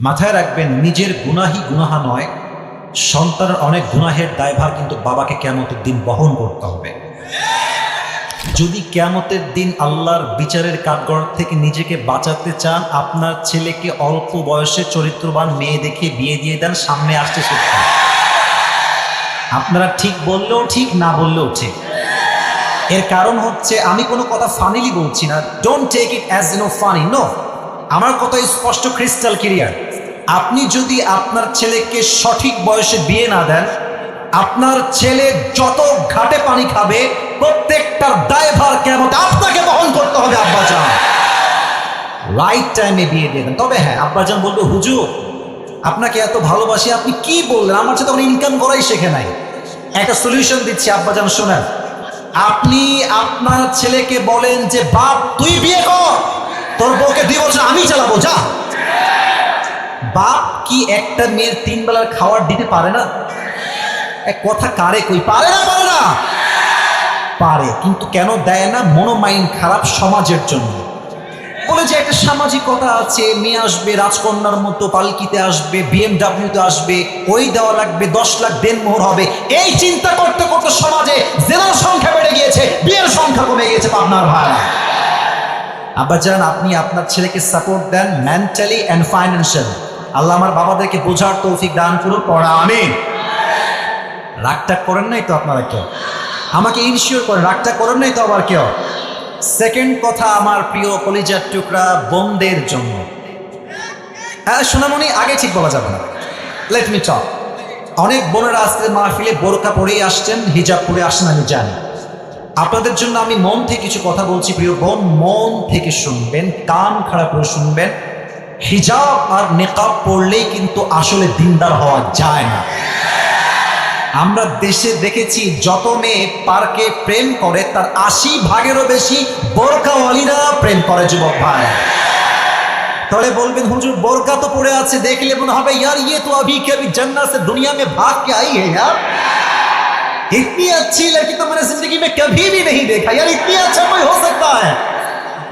মাথায় রাখবেন, নিজের গুনাহি গুনাহা নয়। সন্তানের অনেক গুনাহের দায়ভার কিন্তু বাবাকে কেমতের দিন বহন করতে হবে। যদি কেমতের দিন আল্লাহর বিচারের কাঠগড় থেকে নিজেকে বাঁচাতে চান, আপনার ছেলেকে অল্প বয়সে চরিত্রবান মেয়ে দেখে বিয়ে দিয়ে দেন, সামনে আসতে শিক্ষা আপনারা ঠিক বললেও ঠিক, না বললেও ঠিক। এর কারণ হচ্ছে, আমি কোনো কথা ফানিলি বলছি না। Don't take it as no funny no আমার কথা স্পষ্ট ক্রিস্টাল ক্লিয়ার আপনি যদি আপনার ছেলেকে সঠিক বয়সে বিয়ে না দেন, আপনার ছেলে যত ঘাটে পানি খাবে, প্রত্যেকটার দায়ভার কেমন আপনাকে বহন করতে হবে, আব্বাজান। রাইট টাইমে বিয়ে দিয়ে দেন। তবে হ্যাঁ আব্বাজান বলবে, হুজুর, আপনাকে এত ভালোবাসি, আপনি কি বললেন? আমার সাথে ইনকাম করাই শেখে নাই। একটা সলিউশন দিচ্ছি, আব্বাজান, শোনেন। আপনি আপনার ছেলেকে বলেন যে, বাপ, তুই বিয়ে কর। তোর বউকে দুই বছর আমি চালাবো, যা। বাপ কি একটা মেয়ের তিন বেলার খাবার দিতে পারে না? এক কথা কারে কই? পারে না পারে না? পারে, কিন্তু কেন দেয় না মনোমাইন্ড খারাপ সমাজের জন্য? বলে যে একটা সামাজিকতা আছে, মেয়ে আসবে, রাজকন্যার মতো পালকিতে আসবে বিএমডাব্লিউতে আসবে, ওই দেওয়া লাগবে, দশ লাখ দেন মোহর হবে। এই চিন্তা করতে করতে সমাজে জেলার সংখ্যা বেড়ে গিয়েছে, বিয়ের সংখ্যা কমে গিয়েছে, পাবনার ভাড়া আব্বাজান, আপনি আপনার ছেলেকে সাপোর্ট দেন মেন্টালি অ্যান্ড ফাইন্যান্সিয়াল আল্লাহ আমার বাবাদেরকে বোঝার তৌফিক দান করুন পড়া আমি রাগটা করেন নাই তো আপনারা কেউ? আমাকে ইনশিওর করেন, রাগটা করেন নাই তো আবার কেউ? সেকেন্ড কথা, আমার প্রিয় কলিজার টুকরা বোনদের জন্য। হ্যাঁ সোনামণি, আগে ঠিক বলা যাবে না। লেট মি টক অনেক বোনেরা আজকে মাহফিলে বোরকা পরেই আসছেন, হিজাব পরে আসেন, আমি জানি। আপনাদের জন্য আমি মন থেকে কিছু কথা বলছি, প্রিয় বোন, মন থেকে শুনবেন, কান খারাপ করে শুনবেন। হিজাব আর নেকাব পড়লেই কিন্তু আসলে দিনদার হওয়া যায় না আমরা দেশে দেখেছি যত মেয়ে পার্কে প্রেম করে তার আশি ভাগেরও বেশি বোরকাওয়ালিরা প্রেম করে যুবক ভাই তাহলে বলবেন হুজুর বোরকা তো পড়ে আছে দেখলে মনে হবে यार ये तो अभी के अभी जन्नत से दुनिया में भाग के आई है यार इतनी अच्छी लड़की तो मैंने जिंदगी में कभी भी नहीं देखा यार इतनी अच्छा कोई हो सकता है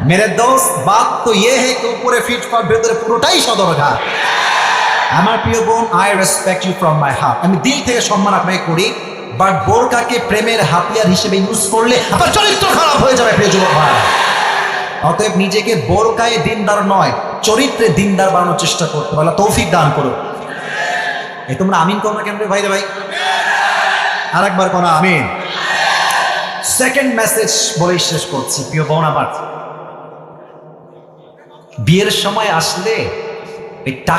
মেরে দোস্ত বাদ তো ইয়ে হে কে উপরে ফিট পার ভেতরে পুরোটাই সদর ঘাট আমার প্রিয় বোন I respect you from my heart আমি দিল থেকে সম্মান আপনাকে করি বাট বোরকাকে প্রেমের হাতিয়ার হিসেবে ইউজ করলে আপনার চরিত্র খারাপ হয়ে যাবে, প্রিয় যুবক ভাই। অতএব নিজেকে বোরকায় দিনদার নয়, চরিত্রে দিনদার বানানোর চেষ্টা করতে পারলে তৌফিক দান করো এ তোমরা আমিন করো না কেন ভাই রে ভাই? আর একবার কোনো আমিন। সেকেন্ড মেসেজ বলেই শেষ করছি, প্রিয় বোন আমার। বিয়ের সময় আসলে এই টাকা